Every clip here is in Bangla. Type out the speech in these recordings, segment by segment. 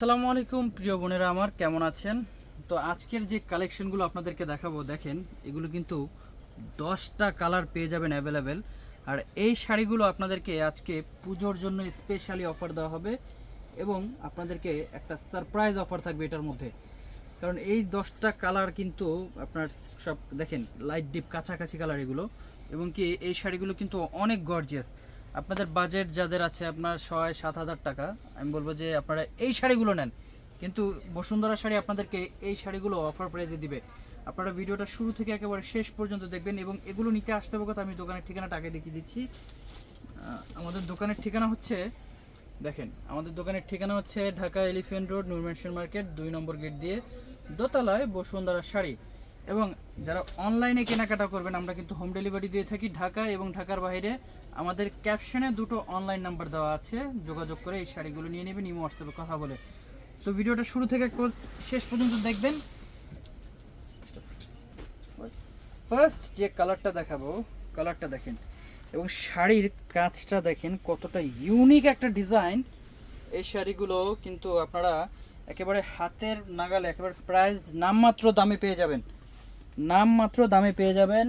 আসসালামু আলাইকুম, প্রিয় বোনেরা আমার, কেমন আছেন? তো আজকের যে কালেকশনগুলো আপনাদেরকে দেখাবো, দেখেন, এগুলো কিন্তু দশটা কালার পেয়ে যাবেন অ্যাভেলেবেল। আর এই শাড়িগুলো আপনাদেরকে আজকে পুজোর জন্য স্পেশালি অফার দেওয়া হবে এবং আপনাদেরকে একটা সারপ্রাইজ অফার থাকবে এটার মধ্যে। কারণ এই দশটা কালার কিন্তু আপনার সব, দেখেন লাইট ডিপ কাছাকাছি কালার এগুলো। এবং কি এই শাড়িগুলো কিন্তু অনেক গর্জিয়াস আপনাদের বাজেট যাদের আছে, আপনার ছয়, সাত হাজার টাকা, আমি বলব যে আপনারা এই শাড়িগুলো নেন। কিন্তু বসুন্ধরা শাড়ি আপনাদেরকে এই শাড়িগুলো অফার প্রাইজে দিবে। আপনারা ভিডিওটা শুরু থেকে একেবারে শেষ পর্যন্ত দেখবেন এবং এগুলো নিতে আসতে হবে কথা আমি দোকানের ঠিকানাটা আগে দেখিয়ে দিচ্ছি। আমাদের দোকানের ঠিকানা হচ্ছে, দেখেন, আমাদের দোকানের ঠিকানা হচ্ছে Dhaka elephant road Noor Mansion market, দুই নম্বর গেট দিয়ে দোতলায় বসুন্ধরা শাড়ি। এবং যারা অনলাইনে কেনাকাটা করবেন, আমরা কিন্তু হোম ডেলিভারি দিয়ে থাকি ঢাকা এবং ঢাকার বাইরে। আমাদের ক্যাপশনে দুটো অনলাইন নাম্বার দেওয়া আছে, যোগাযোগ করে এই শাড়িগুলো নিয়ে নেবেন, ইমো হোয়াটসঅ্যাপে কথা বলে। তো ভিডিওটা শুরু থেকে শেষ পর্যন্ত দেখবেন। ফার্স্ট যে কালারটা দেখাবো কালারটা দেখেন। এবং শাড়ির কাজটা দেখেন, কতটা ইউনিক একটা ডিজাইন এই শাড়িগুলো কিন্তু আপনারা একেবারে হাতের নাগালে, একেবারে প্রাইস নামমাত্র দামে পেয়ে যাবেন। নামমাত্র দামে পেয়ে যাবেন।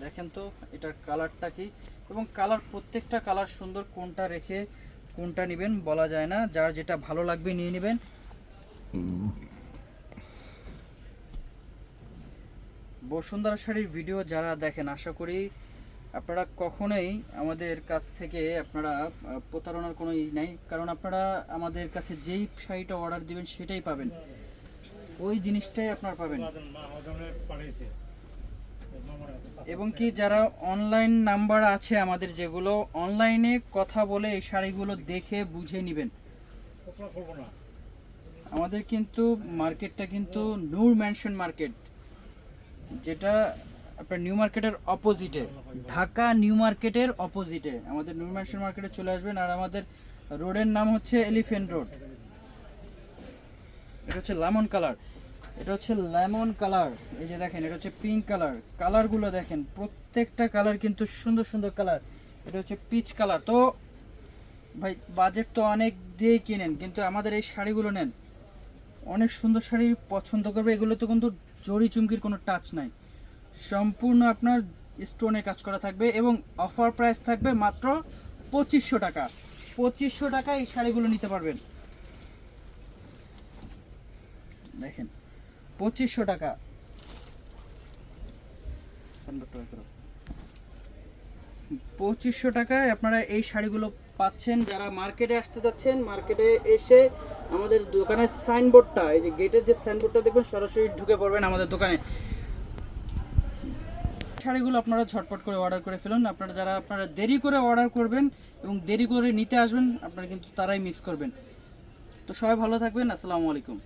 দেখেন তো, এটার কালারটা কি? এবং কালার, প্রত্যেকটা কালার সুন্দর কোনটা রেখে কোনটা নেবেন বলা যায় না। যার যেটা ভালো লাগবে নিয়ে নেবেন। বসুন্ধরা শাড়ির ভিডিও যারা দেখেন, আশা করি আপনারা কখনোই আমাদের কাছ থেকে আপনারা প্রতারণার কোনো ই নাই। কারণ আপনারা আমাদের কাছে যেই শাড়িটা অর্ডার দিবেন, সেটাই পাবেন। ওই জিনিসটাই আপনার পাবেন। এবং কি যারা অনলাইন নাম্বার আছে আমাদের যেগুলো অনলাইনে কথা বলে এই শাড়িগুলো দেখে বুঝে নেবেন। আমাদের কিন্তু মার্কেটটা কিন্তু নূর ম্যানশন মার্কেট যেটা আপনার নিউ মার্কেটের অপোজিটে ঢাকা নিউ মার্কেটের অপোজিটে আমাদের নূর ম্যানশন মার্কেটে চলে আসবেন আর আমাদের রোডের নাম হচ্ছে এলিফেন্ট রোড এটা হচ্ছে লেমন কালার এটা হচ্ছে লেমন কালার এই যে দেখেন এটা হচ্ছে পিঙ্ক কালার কালারগুলো দেখেন, প্রত্যেকটা কালার কিন্তু সুন্দর সুন্দর কালার এটা হচ্ছে পিচ কালার তো ভাই বাজেট তো অনেক দিয়েই কিনেন, কিন্তু আমাদের এই শাড়িগুলো নেন, অনেক সুন্দর শাড়ি পছন্দ করবে, এগুলো তো কিন্তু জড়ি চুমকির কোনো টাচ নাই, সম্পূর্ণ আপনার স্টোনের কাজ করা থাকবে এবং অফার প্রাইস থাকবে মাত্র পঁচিশশো টাকা পঁচিশশো টাকা এই শাড়িগুলো নিতে পারবেন। দেখেন, পঁচিশশো টাকা। পঁচিশশো টাকায় আপনারা এই শাড়িগুলো পাচ্ছেন। যারা মার্কেটে আসতে যাচ্ছেন, মার্কেটে এসে আমাদের দোকানের সাইনবোর্ডটা এই যে গেটের যে সাইনবোর্ডটা দেখবেন, সরাসরি ঢুকে পড়বেন আমাদের দোকানে। শাড়িগুলো আপনারা ঝটপট করে অর্ডার করে ফেলুন। আপনারা যারা, আপনারা দেরি করে অর্ডার করবেন এবং দেরি করে নিতে আসবেন, আপনারা কিন্তু তারাই মিস করবেন। তো সবাই ভালো থাকবেন। আসসালামু আলাইকুম।